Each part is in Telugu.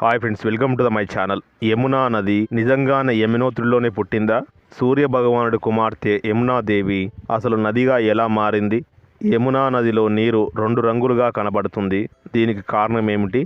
Hi friends welcome to the my channel. Yamuna నది నిజంగానే యమునోత్రిలోనే పుట్టిందా? సూర్య భగవానుడి కుమార్తె యమునా దేవి అసలు నదిగా ఎలా మారింది? యమునా నదిలో నీరు రెండు రంగులుగా కనబడుతుంది. దీనికి కారణం ఏమిటి?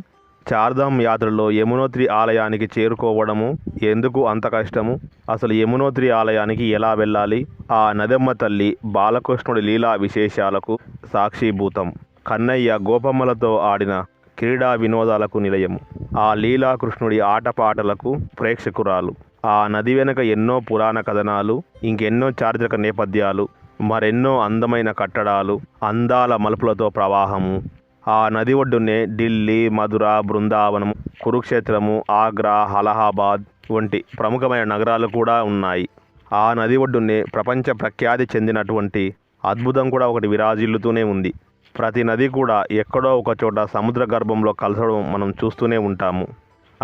చార్ధామ్ యాత్రలో యమునోత్రి ఆలయానికి చేరుకోవడము ఎందుకు అంత కష్టము? అసలు యమునోత్రి ఆలయానికి ఎలా వెళ్ళాలి? ఆ నదమ్మ తల్లి బాలకృష్ణుడి లీలా విశేషాలకు సాక్షిభూతం. కన్నయ్య గోపమ్మలతో ఆడిన క్రీడా వినోదాలకు నిలయము ఆ లీలాకృష్ణుడి ఆటపాటలకు ప్రేక్షకురాలు. ఆ నది వెనుక ఎన్నో పురాణ కథనాలు ఇంకెన్నో చారిత్రక నేపథ్యాలు మరెన్నో అందమైన కట్టడాలు అందాల మలుపులతో ప్రవాహము. ఆ నది ఒడ్డునే ఢిల్లీ మధుర బృందావనం కురుక్షేత్రము ఆగ్రా అలహాబాద్ వంటి ప్రముఖమైన నగరాలు కూడా ఉన్నాయి. ఆ నది ఒడ్డునే ప్రపంచ ప్రఖ్యాతి చెందినటువంటి అద్భుతం కూడా ఒకటి విరాజిల్లుతూనే ఉంది. ప్రతి నది కూడా ఎక్కడో ఒక చోట సముద్ర గర్భంలో కలసడం మనం చూస్తూనే ఉంటాము.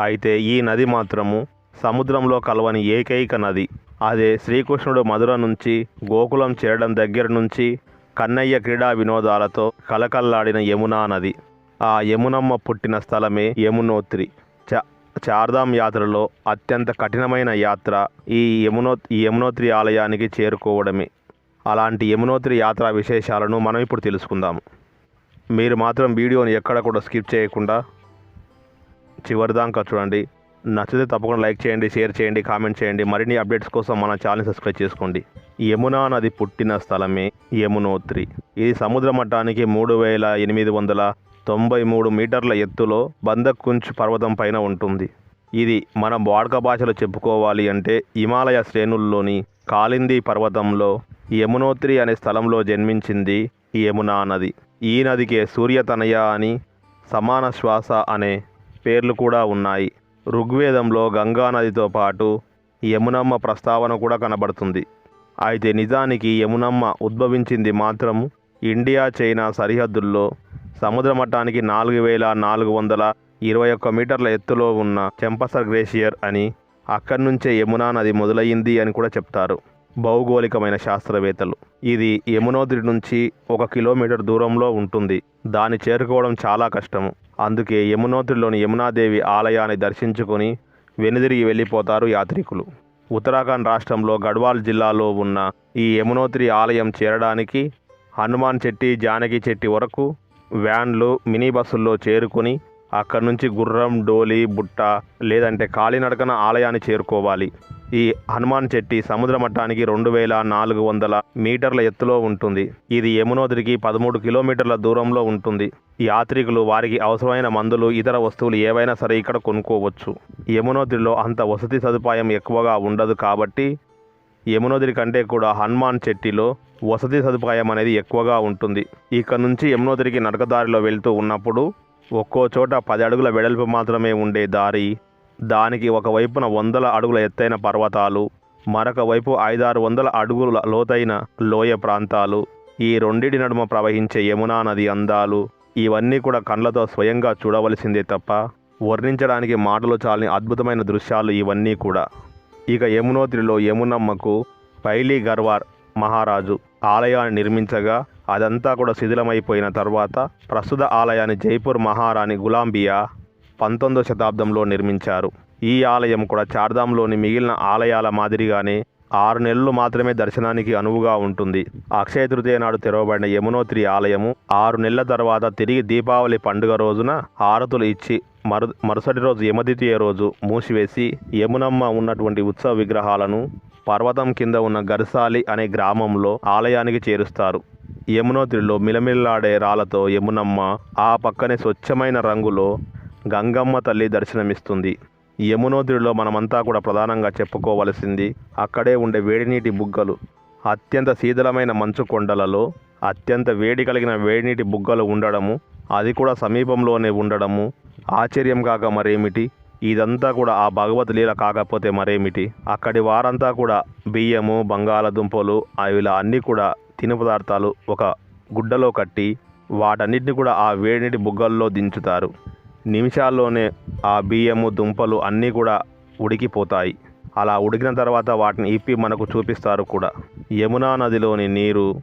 అయితే ఈ నది మాత్రము సముద్రంలో కలవని ఏకైక నది. అదే శ్రీకృష్ణుడు మధుర నుంచి గోకులం చేరడం దగ్గర నుంచి కన్నయ్య క్రీడా వినోదాలతో కలకల్లాడిన యమునా నది. ఆ యమునమ్మ పుట్టిన స్థలమే యమునోత్రి. చ చార్ధాం యాత్రలో అత్యంత కఠినమైన యాత్ర ఈ యమునో ఈ యమునోత్రి ఆలయానికి చేరుకోవడమే. అలాంటి యమునోత్రి యాత్రా విశేషాలను మనం ఇప్పుడు తెలుసుకుందాము. మీరు మాత్రం వీడియోని ఎక్కడ కూడా స్కిప్ చేయకుండా చివరిదాకా చూడండి. నచ్చితే తప్పకుండా లైక్ చేయండి షేర్ చేయండి కామెంట్ చేయండి. మరిన్ని అప్డేట్స్ కోసం మన ఛానల్ సబ్స్క్రైబ్ చేసుకోండి. యమునా నది పుట్టిన స్థలమే యమునోత్రి. ఇది సముద్ర మట్టానికి మూడు వేల ఎనిమిది వందల తొంభై మూడు మీటర్ల ఎత్తులో బందకుంచ్ పర్వతం పైన ఉంటుంది. ఇది మనం వాడుక భాషలో చెప్పుకోవాలి అంటే హిమాలయ శ్రేణుల్లోని కాలింది పర్వతంలో యమునోత్రి అనే స్థలంలో జన్మించింది ఈ యమునా నది. ఈ నదికే సూర్యతనయ అని సమాన శ్వాస అనే పేర్లు కూడా ఉన్నాయి. ఋగ్వేదంలో గంగా నదితో పాటు యమునమ్మ ప్రస్తావన కూడా కనబడుతుంది. అయితే నిజానికి యమునమ్మ ఉద్భవించింది మాత్రం ఇండియా చైనా సరిహద్దుల్లో సముద్ర మట్టానికి నాలుగు వేల నాలుగు వందల ఇరవై ఒక్క మీటర్ల ఎత్తులో ఉన్న చెంపసర్ గ్లేషియర్ అని అక్కడి నుంచే యమునా నది మొదలయ్యింది అని కూడా చెప్తారు. భౌగోళికమైన శాస్త్రవేత్తలు. ఇది యమునోద్రి నుంచి ఒక కిలోమీటర్ దూరంలో ఉంటుంది. దాన్ని చేరుకోవడం చాలా కష్టము. అందుకే యమునోత్రిలోని యమునాదేవి ఆలయాన్ని దర్శించుకొని వెనుదిరిగి వెళ్ళిపోతారు యాత్రికులు. ఉత్తరాఖండ్ రాష్ట్రంలో గడ్వాల్ జిల్లాలో ఉన్న ఈ యమునోత్రి ఆలయం చేరడానికి హనుమాన్ చెట్టి జానకి చెట్టి వరకు వ్యాన్లు మినీ బస్సుల్లో చేరుకొని అక్కడి నుంచి గుర్రం డోలి బుట్ట లేదంటే కాలినడకన ఆలయాన్ని చేరుకోవాలి. ఈ హనుమాన్ చెట్టి సముద్ర మట్టానికి రెండు వేల నాలుగు వందల మీటర్ల ఎత్తులో ఉంటుంది. ఇది యమునోద్రికి పదమూడు కిలోమీటర్ల దూరంలో ఉంటుంది. యాత్రికులు వారికి అవసరమైన మందులు ఇతర వస్తువులు ఏవైనా సరే ఇక్కడ కొనుక్కోవచ్చు. యమునోద్రిలో అంత వసతి సదుపాయం ఎక్కువగా ఉండదు కాబట్టి యమునోద్రి కంటే కూడా హనుమాన్ చెట్టిలో వసతి సదుపాయం అనేది ఎక్కువగా ఉంటుంది. ఇక్కడ నుంచి యమునోద్రికి నడకదారిలో వెళ్తూ ఉన్నప్పుడు ఒక్కో చోట పది అడుగుల వెడల్పు మాత్రమే ఉండే దారి దానికి ఒకవైపున వందల అడుగుల ఎత్తైన పర్వతాలు మరొక వైపు ఐదారు వందల అడుగుల లోతైన లోయ ప్రాంతాలు. ఈ రెండిటి నడుమ ప్రవహించే యమునా నది అందాలు. ఇవన్నీ కూడా కళ్ళతో స్వయంగా చూడవలసిందే తప్ప వర్ణించడానికి మాటలు చాలని అద్భుతమైన దృశ్యాలు ఇవన్నీ కూడా. ఇక యమునోత్రిలో యమునమ్మకు పైలీ గర్వార్ మహారాజు ఆలయాన్ని నిర్మించగా అదంతా కూడా శిథిలమైపోయిన తర్వాత ప్రస్తుత ఆలయాన్ని జైపూర్ మహారాణి గులాంబియా పంతొమ్మిదో శతాబ్దంలో నిర్మించారు. ఈ ఆలయం కూడా చార్ధాంలోని మిగిలిన ఆలయాల మాదిరిగానే ఆరు నెలలు మాత్రమే దర్శనానికి అనువుగా ఉంటుంది. అక్షయ తృతీయ నాడు తెరవబడిన యమునోత్రి ఆలయము ఆరు నెలల తర్వాత తిరిగి దీపావళి పండుగ రోజున హారతులు ఇచ్చి మరు మరుసటి రోజు యమద్వితీయ రోజు మూసివేసి యమునమ్మ ఉన్నటువంటి ఉత్సవ విగ్రహాలను పర్వతం కింద ఉన్న గర్సాలి అనే గ్రామంలో ఆలయానికి చేరుస్తారు. యమునోత్రిలో మిలమిల్లాడే రాళ్ళతో యమునమ్మ ఆ పక్కనే స్వచ్ఛమైన రంగులో గంగమ్మ తల్లి దర్శనమిస్తుంది. యమునోద్రిలో మనమంతా కూడా ప్రధానంగా చెప్పుకోవలసింది అక్కడే ఉండే వేడినీటి బుగ్గలు. అత్యంత శీతలమైన మంచు కొండలలో అత్యంత వేడి కలిగిన వేడినీటి బుగ్గలు ఉండడము అది కూడా సమీపంలోనే ఉండడము ఆశ్చర్యం కాక మరేమిటి? ఇదంతా కూడా ఆ భగవత్ లీల కాకపోతే మరేమిటి? అక్కడి వారంతా కూడా బియ్యము బంగాళదుంపలు ఇలా అన్నీ కూడా తిను పదార్థాలు ఒక గుడ్డలో కట్టి వాటన్నిటిని కూడా ఆ వేడినీటి బుగ్గల్లో దించుతారు. నిమిషాల్లోనే ఆ బియ్యము దుంపలు అన్నీ కూడా ఉడికిపోతాయి. అలా ఉడికిన తర్వాత వాటిని ఇప్పి మనకు చూపిస్తారు కూడా. యమునా నదిలోని నీరు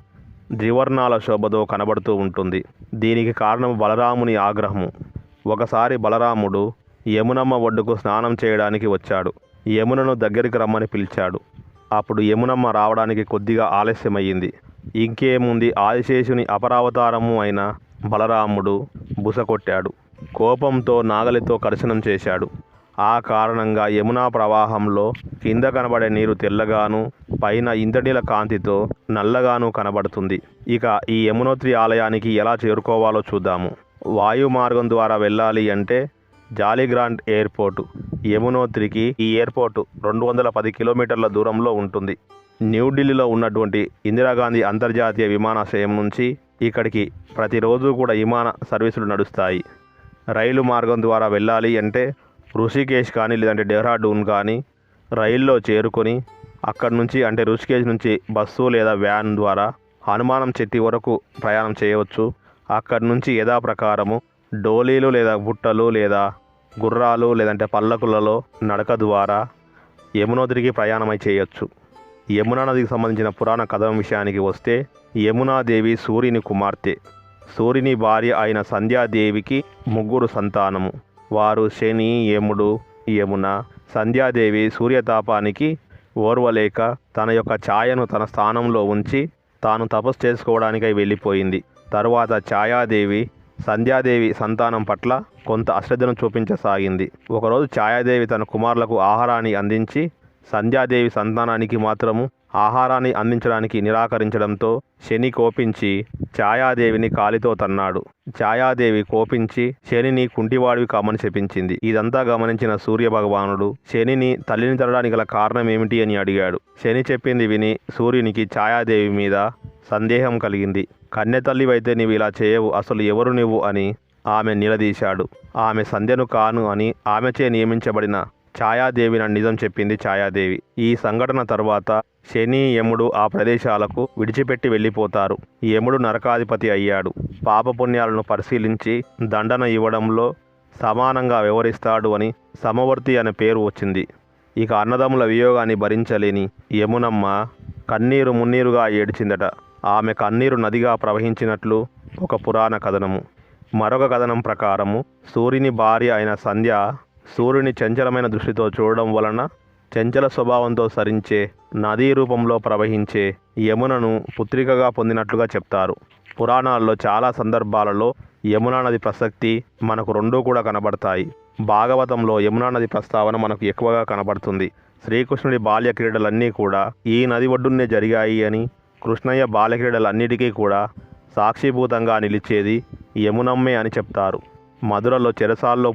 ద్వివర్ణాల శోభతో కనబడుతూ ఉంటుంది. దీనికి కారణం బలరాముని ఆగ్రహము. ఒకసారి బలరాముడు యమునమ్మ ఒడ్డుకు స్నానం చేయడానికి వచ్చాడు. యమునను దగ్గరికి రమ్మని పిలిచాడు. అప్పుడు యమునమ్మ రావడానికి కొద్దిగా ఆలస్యమయ్యింది. ఇంకేముంది? ఆదిశేషుని అపరావతారము అయిన బలరాముడు బుసకొట్టాడు కోపంతో నాగలితో కర్షణం చేశాడు. ఆ కారణంగా యమునా ప్రవాహంలో కింద కనబడే నీరు తెల్లగాను పైన ఇంతటిల కాంతితో నల్లగాను కనబడుతుంది. ఇక ఈ యమునోత్రి ఆలయానికి ఎలా చేరుకోవాలో చూద్దాము. వాయు మార్గం ద్వారా వెళ్ళాలి అంటే జాలిగ్రాంట్ ఎయిర్పోర్టు. యమునోత్రికి ఈ ఎయిర్పోర్టు రెండు వందల పది కిలోమీటర్ల దూరంలో ఉంటుంది. న్యూఢిల్లీలో ఉన్నటువంటి ఇందిరాగాంధీ అంతర్జాతీయ విమానాశ్రయం నుంచి ఇక్కడికి ప్రతిరోజు కూడా విమాన సర్వీసులు నడుస్తాయి. రైలు మార్గం ద్వారా వెళ్ళాలి అంటే ఋషికేశ్ కానీ లేదంటే డెహ్రాడూన్ కానీ రైల్లో చేరుకొని అక్కడి నుంచి అంటే ఋషికేశ్ నుంచి బస్సు లేదా వ్యాన్ ద్వారా హనుమానం చెట్టి వరకు ప్రయాణం చేయవచ్చు. అక్కడి నుంచి యథాప్రకారము డోలీలు లేదా బుట్టలు లేదా గుర్రాలు లేదంటే పల్లకులలో నడక ద్వారా యమునోద్రికి ప్రయాణమై చేయొచ్చు. యమునా నదికి సంబంధించిన పురాణ కథం విషయానికి వస్తే యమునాదేవి సూర్యుని కుమార్తె. సూర్యుని భార్య అయిన సంధ్యాదేవికి ముగ్గురు సంతానము. వారు శని యముడు యమున. సంధ్యాదేవి సూర్యతాపానికి ఓర్వలేక తన యొక్క ఛాయను తన స్థానంలో ఉంచి తాను తపస్సు చేసుకోవడానికై వెళ్ళిపోయింది. తరువాత ఛాయాదేవి సంధ్యాదేవి సంతానం పట్ల కొంత అశ్రద్ధను చూపించసాగింది. ఒకరోజు ఛాయాదేవి తన కుమారులకు ఆహారాన్ని అందించి సంధ్యాదేవి సంతానానికి మాత్రము ఆహారాన్ని అందించడానికి నిరాకరించడంతో శని కోపించి ఛాయాదేవిని కాలితో తన్నాడు. ఛాయాదేవి కోపించి శనిని కుంటివాడివి కామని శపించింది. ఇదంతా గమనించిన సూర్య భగవానుడు శనిని తల్లిని తరడానికి గల కారణం ఏమిటి అని అడిగాడు. శని చెప్పింది విని సూర్యునికి ఛాయాదేవి మీద సందేహం కలిగింది. కన్నె తల్లివైతే నీవు ఇలా చేయవు అసలు ఎవరు నువ్వు అని ఆమె నిలదీశాడు. ఆమె సంధ్యను కాను అని ఆమెచే నియమించబడిన ఛాయాదేవి నిజం చెప్పింది ఛాయాదేవి. ఈ సంఘటన తర్వాత శని యముడు ఆ ప్రదేశాలకు విడిచిపెట్టి వెళ్ళిపోతారు. యముడు నరకాధిపతి అయ్యాడు. పాపపుణ్యాలను పరిశీలించి దండన ఇవ్వడంలో సమానంగా వ్యవహరిస్తాడు అని సమవర్తి అనే పేరు వచ్చింది. ఇక అన్నదమ్ముల వియోగాన్ని భరించలేని యమునమ్మ కన్నీరు మున్నీరుగా ఏడ్చిందట. ఆమె కన్నీరు నదిగా ప్రవహించినట్లు ఒక పురాణ కథనము. మరొక కథనం ప్రకారము సూర్యుని భార్య అయిన సంధ్య సూర్యుని చంచలమైన దృష్టితో చూడడం వలన చంచల స్వభావంతో సరించే నదీ రూపంలో ప్రవహించే యమునను పుత్రికగా పొందినట్లుగా చెప్తారు. పురాణాల్లో చాలా సందర్భాలలో యమునా నది ప్రసక్తి మనకు రెండూ కూడా కనబడతాయి. భాగవతంలో యమునా నది ప్రస్తావన మనకు ఎక్కువగా కనబడుతుంది. శ్రీకృష్ణుడి బాల్య క్రీడలన్నీ కూడా ఈ నది ఒడ్డున్నే జరిగాయి అని కృష్ణయ్య బాల్య క్రీడలన్నిటికీ కూడా సాక్షిభూతంగా నిలిచేది యమునమ్మే అని చెప్తారు. మధురలో చెరసాల్లో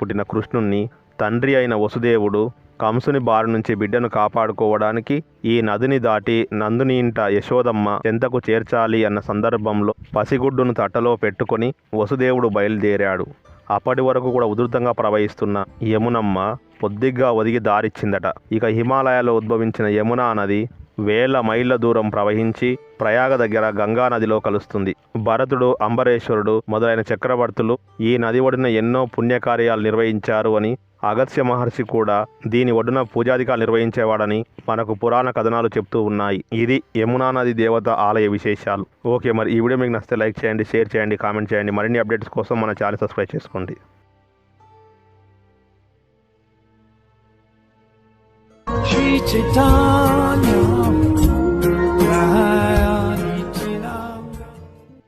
పుట్టిన కృష్ణుణ్ణి తండ్రి అయిన వసుదేవుడు కంసుని బారి నుంచి బిడ్డను కాపాడుకోవడానికి ఈ నదిని దాటి నందుని ఇంట యశోదమ్మ ఎంతకు చేర్చాలి అన్న సందర్భంలో పసిగుడ్డును తట్టలో పెట్టుకొని వసుదేవుడు బయలుదేరాడు. అప్పటి వరకు కూడా ఉధృతంగా ప్రవహిస్తున్న యమునమ్మ పొద్దిగ్గా ఒదిగి దారిచ్చిందట. ఇక హిమాలయాల్లో ఉద్భవించిన యమునా నది వేల మైళ్ళ దూరం ప్రవహించి ప్రయాగ దగ్గర గంగా నదిలో కలుస్తుంది. భరతుడు అంబరేశ్వరుడు మొదలైన చక్రవర్తులు ఈ నది ఒడిన ఎన్నో పుణ్యకార్యాలు నిర్వహించారు అని అగస్త్య మహర్షి కూడా దీని ఒడ్డున పూజాధికాలు నిర్వహించేవాడని మనకు పురాణ కథనాలు చెప్తూ ఉన్నాయి. ఇది యమునా నది దేవత ఆలయ విశేషాలు. ఓకే మరి ఈ వీడియో మీకు నచ్చితే లైక్ చేయండి షేర్ చేయండి కామెంట్ చేయండి. మరిన్ని అప్డేట్స్ కోసం మన ఛానల్ సబ్స్క్రైబ్ చేసుకోండి. Chaitanya